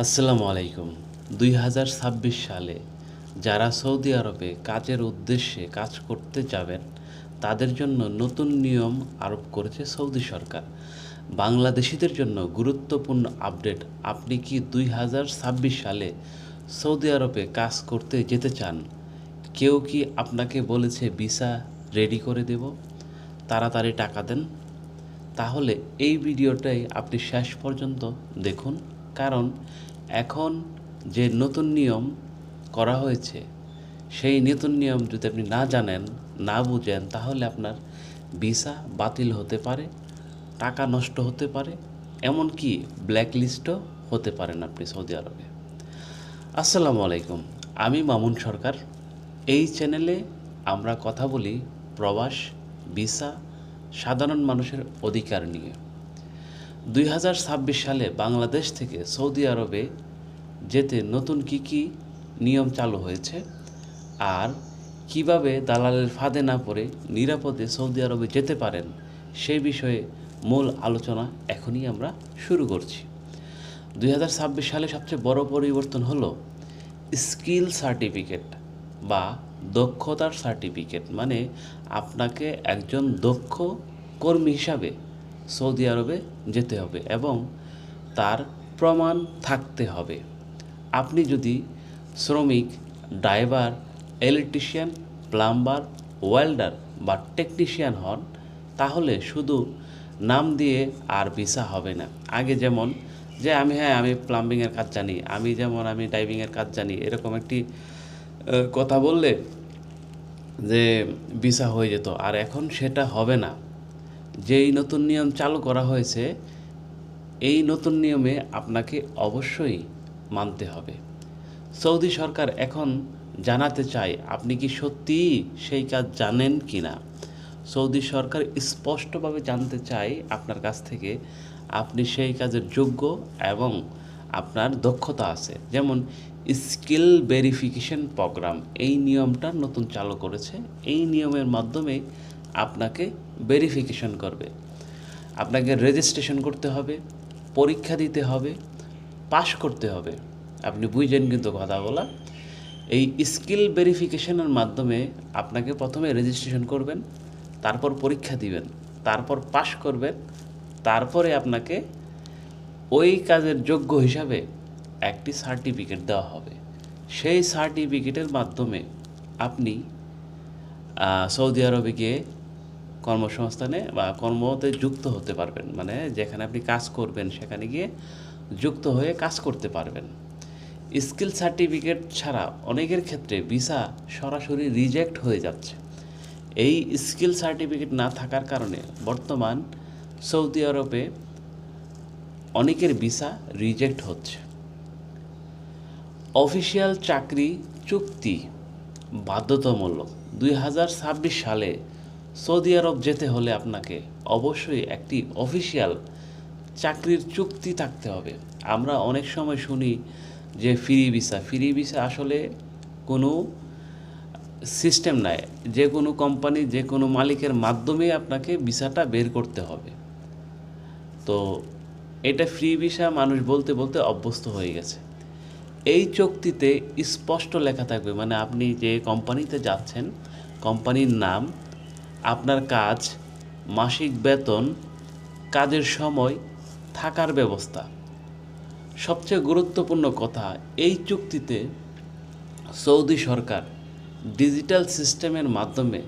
আসসালামু আলাইকুম। দুই হাজার ছাব্বিশ সালে যারা সৌদি আরবে কাজের উদ্দেশ্যে কাজ করতে যাবেন, তাদের জন্য নতুন নিয়ম আরোপ করেছে সৌদি সরকার। বাংলাদেশিদের জন্য গুরুত্বপূর্ণ আপডেট, আপনি কি দুই হাজার ছাব্বিশ সালে সৌদি আরবে কাজ করতে যেতে চান? কেউ কি আপনাকে বলেছে ভিসা রেডি করে দেব? তাড়াতাড়ি টাকা দেন। তাহলে এই ভিডিওটাই আপনি শেষ পর্যন্ত দেখুন। কারণ এখন যে নতুন নিয়ম করা হয়েছে, সেই নতুন নিয়ম যদি আপনি না জানেন, না বুঝেন, তাহলে আপনার ভিসা বাতিল হতে পারে, টাকা নষ্ট হতে পারে, এমনকি ব্ল্যাকলিস্টও হতে পারেন আপনি সৌদি আরবে। আসসালামু আলাইকুম, আমি মামুন সরকার। এই চ্যানেলে আমরা কথা বলি প্রবাস, ভিসা, সাধারণ মানুষের অধিকার নিয়ে। দুই হাজার ছাব্বিশ সালে বাংলাদেশ থেকে সৌদি আরবে যেতে নতুন কি কি নিয়ম চালু হয়েছে? আর কীভাবে দালালের ফাঁদে না পড়ে নিরাপদে সৌদি আরবে যেতে পারেন? সেই বিষয়ে মূল আলোচনা এখনই আমরা শুরু করছি। দুই হাজার ছাব্বিশ সালে সবচেয়ে বড় পরিবর্তন হলো স্কিল সার্টিফিকেট বা দক্ষতার সার্টিফিকেট। মানে আপনাকে একজন দক্ষ কর্মী হিসাবে সৌদি আরবে যেতে হবে এবং তার প্রমাণ থাকতে হবে। আপনি যদি শ্রমিক, ড্রাইভার, ইলেকট্রিশিয়ান, প্লাম্বার, ওয়েল্ডার বা টেকনিশিয়ান হন, তাহলে শুধু নাম দিয়ে আর ভিসা হবে না। আগে যেমন যে আমি হ্যাঁ আমি প্লাম্বিংয়ের কাজ জানি, আমি যেমন আমি ড্রাইভিংয়ের কাজ জানি, এরকম একটি কথা বললে যে ভিসা হয়ে যেত। আর এখন সেটা হবে না। যেই নতুন নিয়ম চালু করা হয়েছে, এই নতুন নিয়মে আপনাকে অবশ্যই মানতে হবে। সৌদি সরকার এখন জানাতে চায়, আপনি কি সত্যিই সেই কাজ জানেন কি না সৌদি সরকার স্পষ্টভাবে জানতে চায় আপনার কাছ থেকে আপনি সেই কাজের যোগ্য এবং আপনার দক্ষতা আছে। যেমন স্কিল ভেরিফিকেশন প্রোগ্রাম, এই নিয়মটা নতুন চালু করেছে। এই নিয়মের মাধ্যমে আপনাকে ভেরিফিকেশন করবে। আপনাকে রেজিস্ট্রেশন করতে হবে, পরীক্ষা দিতে হবে পাশ করতে হবে। আপনি বুঝছেন কিন্তু কথা বলা এই স্কিল ভেরিফিকেশনের মাধ্যমে আপনাকে প্রথমে রেজিস্ট্রেশন করবেন, তারপর পরীক্ষা দিবেন, তারপর পাশ করবেন, তারপরে আপনাকে ওই কাজের যোগ্য হিসাবে একটি সার্টিফিকেট দেওয়া হবে। সেই সার্টিফিকেটের মাধ্যমে আপনি সৌদি আরবে গিয়ে কর্মসংস্থানে বা কর্মতে যুক্ত হতে পারবেন। মানে যেখানে আপনি কাজ করবেন, সেখানে গিয়ে যুক্ত হয়ে কাজ করতে পারবেন। স্কিল সার্টিফিকেট ছাড়া অনেকের ক্ষেত্রে ভিসা সরাসরি রিজেক্ট হয়ে যাচ্ছে। এই স্কিল সার্টিফিকেট না থাকার কারণে বর্তমান সৌদি আরবে অনেকের ভিসা রিজেক্ট হচ্ছে। অফিসিয়াল চাকরি চুক্তি বাধ্যতামূলক। দুই হাজার ছাব্বিশ সালে সৌদি আরব যেতে হলে আপনাকে অবশ্যই একটি অফিসিয়াল চাকরির চুক্তি থাকতে হবে। আমরা অনেক সময় শুনি যে ফ্রি ভিসা ফ্রি ভিসা আসলে কোনো সিস্টেম নাই। যে কোনো কোম্পানি, যে কোনো মালিকের মাধ্যমে আপনাকে ভিসাটা বের করতে হবে। তো এটা ফ্রি ভিসা মানুষ বলতে বলতে অভ্যস্ত হয়ে গেছে। এই চুক্তিতে স্পষ্ট লেখা থাকবে মানে আপনি যে কোম্পানিতে যাচ্ছেন, কোম্পানির নাম আপনার কাজ, মাসিক বেতন, কাজের সময়, থাকার ব্যবস্থা। সবচেয়ে গুরুত্বপূর্ণ কথা, এই চুক্তিতে সৌদি সরকার ডিজিটাল সিস্টেমের মাধ্যমে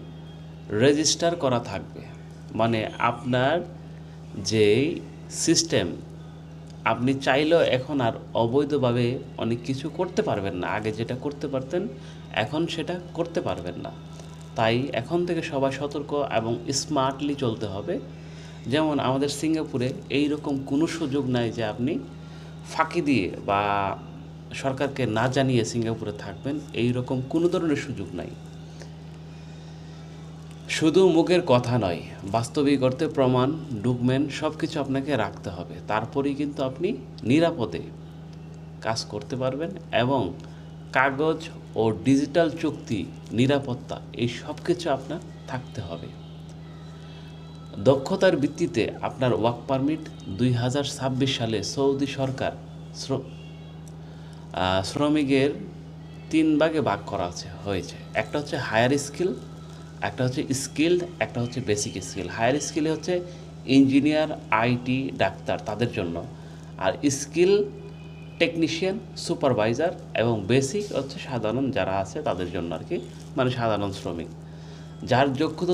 রেজিস্টার করা থাকবে। মানে আপনার যে সিস্টেম, আপনি চাইলেও এখন আর অবৈধভাবে অনেক কিছু করতে পারবেন না। আগে যেটা করতে পারতেন, এখন সেটা করতে পারবেন না। তাই এখন থেকে সবাই সতর্ক এবং স্মার্টলি চলতে হবে। যেমন আমাদের সিঙ্গাপুরে এই রকম কোনো সুযোগ নাই যে আপনি ফাঁকি দিয়ে বা সরকারকে না জানিয়ে সিঙ্গাপুরে থাকবেন এই রকম কোনো ধরনের সুযোগ নাই। শুধু মুখের কথা নয়, বাস্তবিক অর্থে প্রমাণ ডকুমেন্ট সব কিছু আপনাকে রাখতে হবে। তারপরেই কিন্তু আপনি নিরাপদে কাজ করতে পারবেন এবং কাগজ ও ডিজিটাল চুক্তি, নিরাপত্তা, এই সব কিছু আপনার থাকতে হবে। দক্ষতার ভিত্তিতে আপনার ওয়ার্ক পারমিট দুই হাজার ছাব্বিশ সালে সৌদি সরকার শ্র- শ্রমিকের তিন ভাগে ভাগ করা আছে হয়েছে। একটা হচ্ছে হায়ার স্কিল একটা হচ্ছে স্কিল্ড একটা হচ্ছে বেসিক স্কিল হায়ার স্কিলে হচ্ছে ইঞ্জিনিয়ার আইটি ডাক্তার, তাদের জন্য। আর স্কিল টেকনিশিয়ান সুপারভাইজার এবং বেসিক হচ্ছে সাধারণ যারা আছে তাদের জন্য আর কি মানে সাধারণ শ্রমিক। যার যোগ্যতা